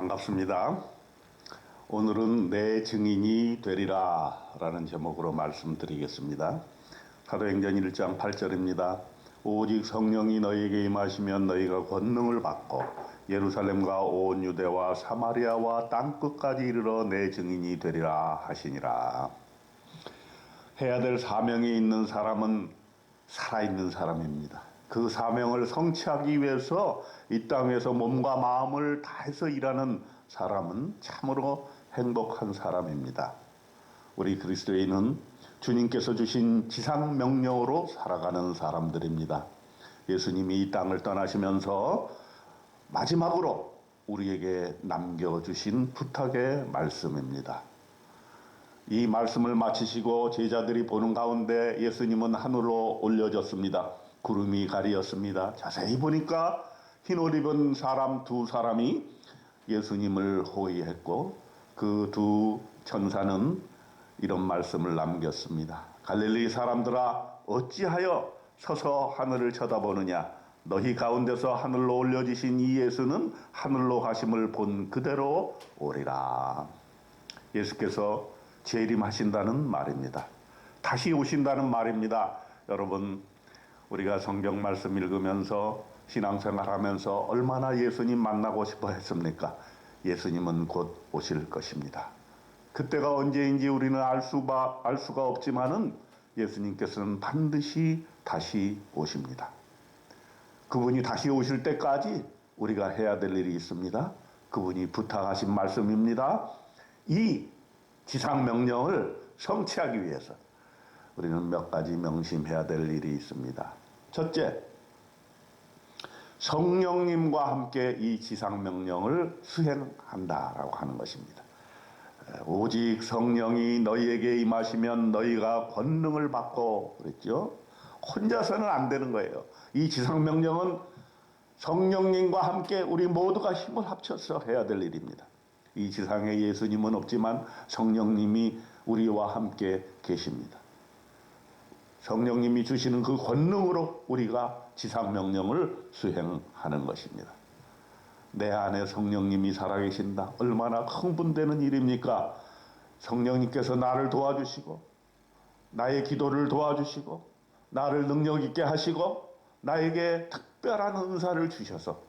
반갑습니다. 오늘은 내 증인이 되리라 라는 제목으로 말씀드리겠습니다. 사도행전 1장 8절입니다. 오직 성령이 너희에게 임하시면 너희가 권능을 받고 예루살렘과 온 유대와 사마리아와 땅 끝까지 이르러 내 증인이 되리라 하시니라. 해야 될 사명이 있는 사람은 살아있는 사람입니다. 그 사명을 성취하기 위해서 이 땅에서 몸과 마음을 다해서 일하는 사람은 참으로 행복한 사람입니다. 우리 그리스도인은 주님께서 주신 지상 명령으로 살아가는 사람들입니다. 예수님이 이 땅을 떠나시면서 마지막으로 우리에게 남겨주신 부탁의 말씀입니다. 이 말씀을 마치시고 제자들이 보는 가운데 예수님은 하늘로 올려졌습니다. 구름이 가리었습니다. 자세히 보니까 흰 옷 입은 사람 두 사람이 예수님을 호위했고 그 두 천사는 이런 말씀을 남겼습니다. 갈릴리 사람들아 어찌하여 서서 하늘을 쳐다보느냐 너희 가운데서 하늘로 올려지신 이 예수는 하늘로 가심을 본 그대로 오리라. 예수께서 재림하신다는 말입니다. 다시 오신다는 말입니다. 여러분, 우리가 성경 말씀 읽으면서 신앙생활 하면서 얼마나 예수님 만나고 싶어 했습니까? 예수님은 곧 오실 것입니다. 그때가 언제인지 우리는 알 수가, 알 수가 없지만은 예수님께서는 반드시 다시 오십니다. 그분이 다시 오실 때까지 우리가 해야 될 일이 있습니다. 그분이 부탁하신 말씀입니다. 이 지상 명령을 성취하기 위해서 우리는 몇 가지 명심해야 될 일이 있습니다. 첫째, 성령님과 함께 이 지상 명령을 수행한다라고 하는 것입니다. 오직 성령이 너희에게 임하시면 너희가 권능을 받고 그랬죠. 혼자서는 안 되는 거예요. 이 지상 명령은 성령님과 함께 우리 모두가 힘을 합쳐서 해야 될 일입니다. 이 지상에 예수님은 없지만 성령님이 우리와 함께 계십니다. 성령님이 주시는 그 권능으로 우리가 지상 명령을 수행하는 것입니다. 내 안에 성령님이 살아계신다. 얼마나 흥분되는 일입니까? 성령님께서 나를 도와주시고, 나의 기도를 도와주시고, 나를 능력 있게 하시고, 나에게 특별한 은사를 주셔서,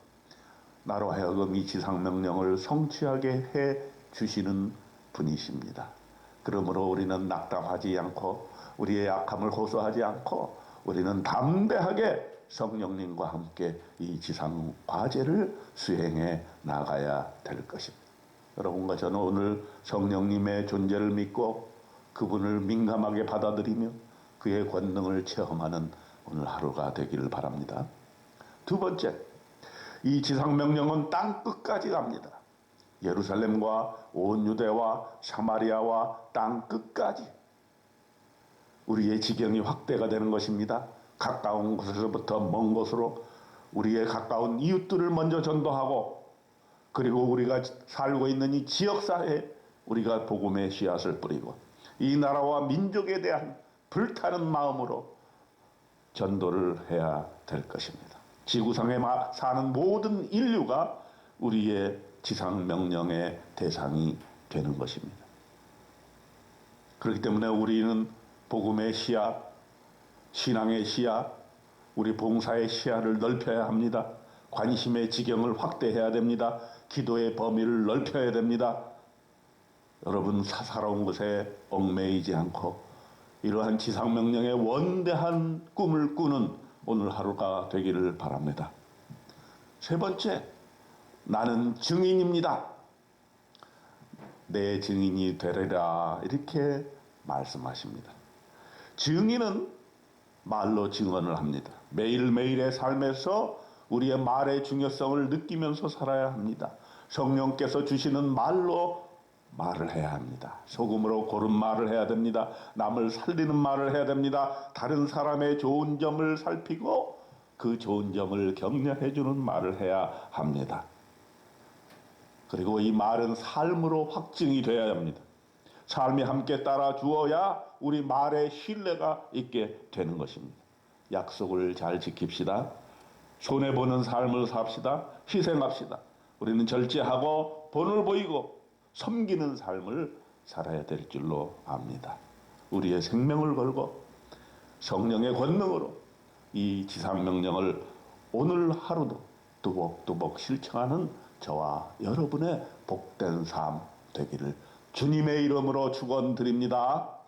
나로 하여금 이 지상 명령을 성취하게 해 주시는 분이십니다. 그러므로 우리는 낙담하지 않고, 우리의 약함을 호소하지 않고, 우리는 담대하게 성령님과 함께 이 지상 과제를 수행해 나가야 될 것입니다. 여러분과 저는 오늘 성령님의 존재를 믿고 그분을 민감하게 받아들이며 그의 권능을 체험하는 오늘 하루가 되기를 바랍니다. 두 번째, 이 지상 명령은 땅 끝까지 갑니다. 예루살렘과 온 유대와 사마리아와 땅 끝까지 우리의 지경이 확대가 되는 것입니다. 가까운 곳에서부터 먼 곳으로 우리의 가까운 이웃들을 먼저 전도하고 그리고 우리가 살고 있는 이 지역사회에 우리가 복음의 씨앗을 뿌리고 이 나라와 민족에 대한 불타는 마음으로 전도를 해야 될 것입니다. 지구상에 사는 모든 인류가 우리의 지상 명령의 대상이 되는 것입니다. 그렇기 때문에 우리는 복음의 씨앗, 신앙의 시야, 우리 봉사의 시야를 넓혀야 합니다. 관심의 지경을 확대해야 됩니다. 기도의 범위를 넓혀야 됩니다. 여러분 사사로운 것에 얽매이지 않고 이러한 지상명령의 원대한 꿈을 꾸는 오늘 하루가 되기를 바랍니다. 세 번째, 나는 증인입니다. 내 증인이 되리라 이렇게 말씀하십니다. 증인은 말로 증언을 합니다. 매일매일의 삶에서 우리의 말의 중요성을 느끼면서 살아야 합니다. 성령께서 주시는 말로 말을 해야 합니다. 소금으로 고른 말을 해야 됩니다. 남을 살리는 말을 해야 됩니다. 다른 사람의 좋은 점을 살피고 그 좋은 점을 격려해 주는 말을 해야 합니다. 그리고 이 말은 삶으로 확증이 되어야 합니다. 삶이 함께 따라 주어야 우리 말에 신뢰가 있게 되는 것입니다. 약속을 잘 지킵시다. 손해보는 삶을 삽시다. 희생합시다. 우리는 절제하고 본을 보이고 섬기는 삶을 살아야 될 줄로 압니다. 우리의 생명을 걸고 성령의 권능으로 이 지산명령을 오늘 하루도 두벅두벅 실천하는 저와 여러분의 복된 삶 되기를 주님의 이름으로 축원드립니다.